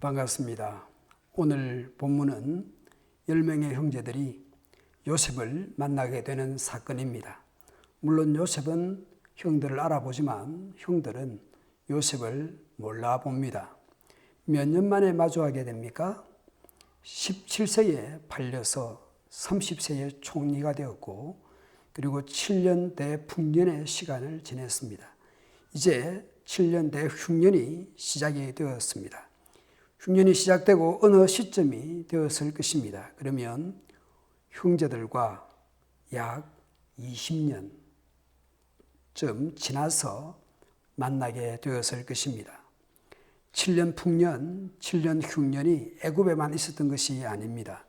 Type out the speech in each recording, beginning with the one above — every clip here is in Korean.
반갑습니다. 오늘 본문은 10명의 형제들이 요셉을 만나게 되는 사건입니다. 물론 요셉은 형들을 알아보지만 형들은 요셉을 몰라봅니다. 몇 년 만에 마주하게 됩니까? 17세에 팔려서 30세에 총리가 되었고 그리고 7년 대풍년의 시간을 지냈습니다. 이제 7년 대흉년이 시작이 되었습니다. 흉년이 시작되고 어느 시점이 되었을 것입니다. 그러면 형제들과 약 20년쯤 지나서 만나게 되었을 것입니다. 7년 풍년, 7년 흉년이 애굽에만 있었던 것이 아닙니다.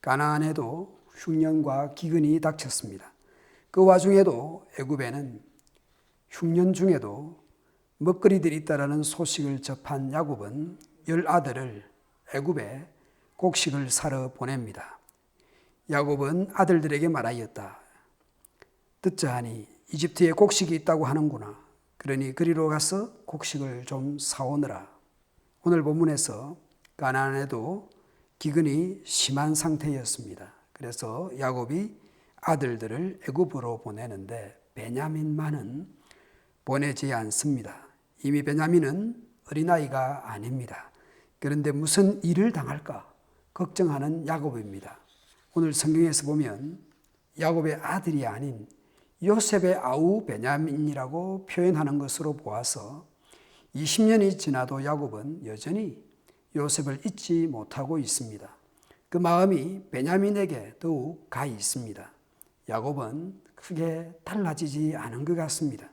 가나안에도 흉년과 기근이 닥쳤습니다. 그 와중에도 애굽에는 흉년 중에도 먹거리들이 있다라는 소식을 접한 야곱은 열 아들을 애굽에 곡식을 사러 보냅니다. 야곱은 아들들에게 말하였다. 듣자 하니 이집트에 곡식이 있다고 하는구나. 그러니 그리로 가서 곡식을 좀 사오느라. 오늘 본문에서 가나안에도 기근이 심한 상태였습니다. 그래서 야곱이 아들들을 애굽으로 보내는데 베냐민만은 보내지 않습니다. 이미 베냐민은 어린아이가 아닙니다. 그런데 무슨 일을 당할까 걱정하는 야곱입니다. 오늘 성경에서 보면 야곱의 아들이 아닌 요셉의 아우 베냐민이라고 표현하는 것으로 보아서 20년이 지나도 야곱은 여전히 요셉을 잊지 못하고 있습니다. 그 마음이 베냐민에게 더욱 가 있습니다. 야곱은 크게 달라지지 않은 것 같습니다.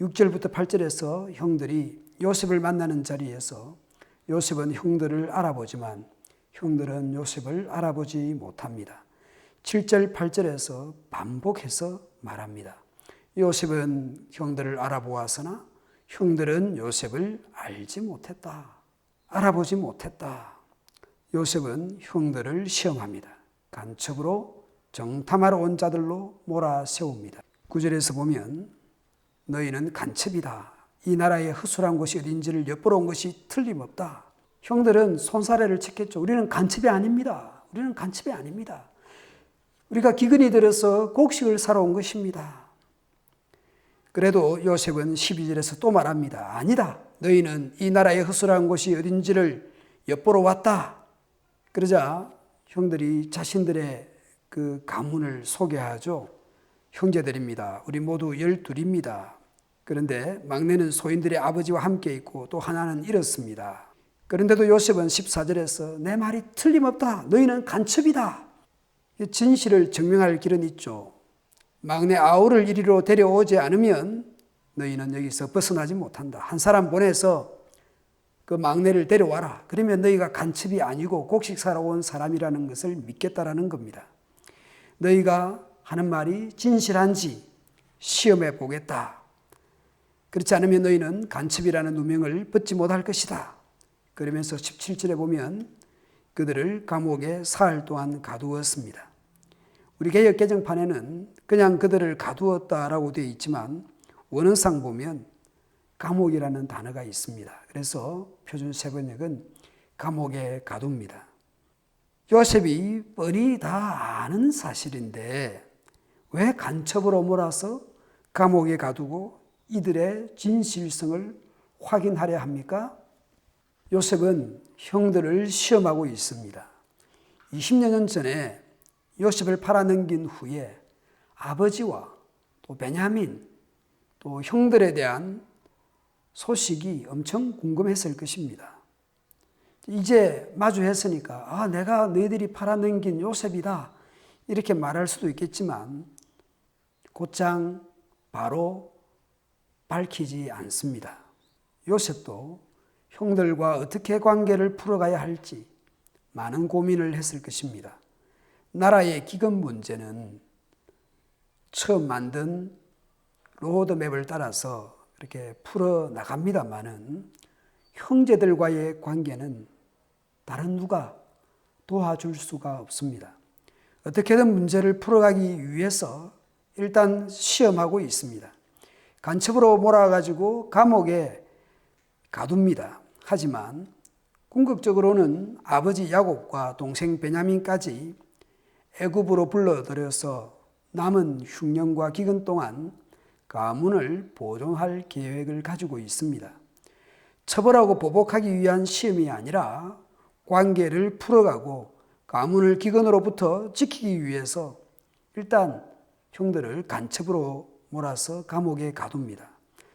6절부터 8절에서 형들이 요셉을 만나는 자리에서 요셉은 형들을 알아보지만 형들은 요셉을 알아보지 못합니다. 7절, 8절에서 반복해서 말합니다. 요셉은 형들을 알아보았으나 형들은 요셉을 알지 못했다. 알아보지 못했다. 요셉은 형들을 시험합니다. 간첩으로 정탐하러 온 자들로 몰아 세웁니다. 구절에서 보면 너희는 간첩이다. 이 나라의 허술한 곳이 어딘지를 엿보러 온 것이 틀림없다. 형들은 손사래를 쳤겠죠. 우리는 간첩이 아닙니다. 우리는 간첩이 아닙니다. 우리가 기근이 들어서 곡식을 사러 온 것입니다. 그래도 요셉은 12절에서 또 말합니다. 아니다. 너희는 이 나라의 허술한 곳이 어딘지를 엿보러 왔다. 그러자 형들이 자신들의 그 가문을 소개하죠. 형제들입니다. 우리 모두 열둘입니다. 그런데 막내는 소인들의 아버지와 함께 있고 또 하나는 잃었습니다. 그런데도 요셉은 14절에서 내 말이 틀림없다. 너희는 간첩이다. 진실을 증명할 길은 있죠. 막내 아우를 이리로 데려오지 않으면 너희는 여기서 벗어나지 못한다. 한 사람 보내서 그 막내를 데려와라. 그러면 너희가 간첩이 아니고 곡식 사러 온 사람이라는 것을 믿겠다라는 겁니다. 너희가 하는 말이 진실한지 시험해 보겠다. 그렇지 않으면 너희는 간첩이라는 누명을 벗지 못할 것이다. 그러면서 17절에 보면 그들을 감옥에 사흘 동안 가두었습니다. 우리 개혁 개정판에는 그냥 그들을 가두었다라고 되어 있지만 원어상 보면 감옥이라는 단어가 있습니다. 그래서 표준 세번역은 감옥에 가둡니다. 요셉이 뻔히 다 아는 사실인데 왜 간첩으로 몰아서 감옥에 가두고 이들의 진실성을 확인하려 합니까? 요셉은 형들을 시험하고 있습니다. 20년 전에 요셉을 팔아넘긴 후에 아버지와 또 베냐민 또 형들에 대한 소식이 엄청 궁금했을 것입니다. 이제 마주했으니까 아 내가 너희들이 팔아넘긴 요셉이다 이렇게 말할 수도 있겠지만 곧장 바로 밝히지 않습니다. 요셉도 형들과 어떻게 관계를 풀어가야 할지 많은 고민을 했을 것입니다. 나라의 기금 문제는 처음 만든 로드맵을 따라서 이렇게 풀어 나갑니다만은 형제들과의 관계는 다른 누가 도와줄 수가 없습니다. 어떻게든 문제를 풀어가기 위해서 일단 시험하고 있습니다. 간첩으로 몰아가지고 감옥에 가둡니다. 하지만 궁극적으로는 아버지 야곱과 동생 베냐민까지 애굽으로 불러들여서 남은 흉년과 기근 동안 가문을 보존할 계획을 가지고 있습니다. 처벌하고 보복하기 위한 시험이 아니라 관계를 풀어가고 가문을 기근으로부터 지키기 위해서 일단 형들을 간첩으로 몰아서 감옥에 가둡니다.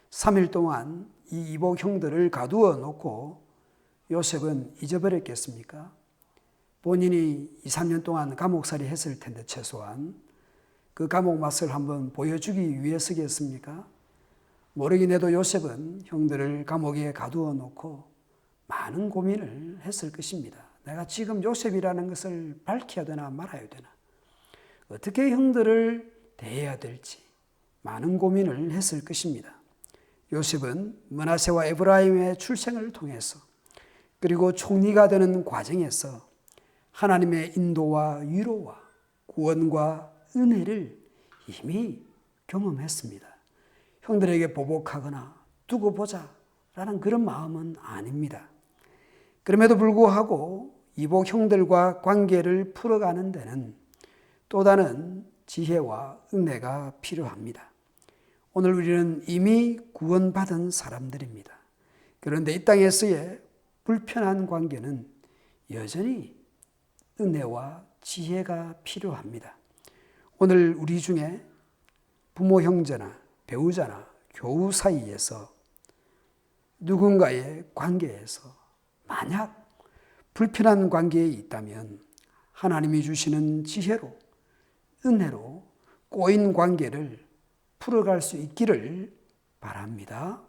3일 동안 이 이복 형들을 가두어 놓고 요셉은 잊어버렸겠습니까? 본인이 2, 3년 동안 감옥살이 했을 텐데 최소한 그 감옥 맛을 한번 보여주기 위해서겠습니까? 모르긴 해도 요셉은 형들을 감옥에 가두어 놓고 많은 고민을 했을 것입니다. 내가 지금 요셉이라는 것을 밝혀야 되나 말아야 되나? 어떻게 형들을 대해야 될지 많은 고민을 했을 것입니다. 요셉은 머나세와 에브라임의 출생을 통해서 그리고 총리가 되는 과정에서 하나님의 인도와 위로와 구원과 은혜를 이미 경험했습니다. 형들에게 보복하거나 두고 보자 라는 그런 마음은 아닙니다. 그럼에도 불구하고 이복 형들과 관계를 풀어가는 데는 또 다른 지혜와 은혜가 필요합니다. 오늘 우리는 이미 구원받은 사람들입니다. 그런데 이 땅에서의 불편한 관계는 여전히 은혜와 지혜가 필요합니다. 오늘 우리 중에 부모 형제나 배우자나 교우 사이에서 누군가의 관계에서 만약 불편한 관계에 있다면 하나님이 주시는 지혜로 은혜로 꼬인 관계를 풀어갈 수 있기를 바랍니다.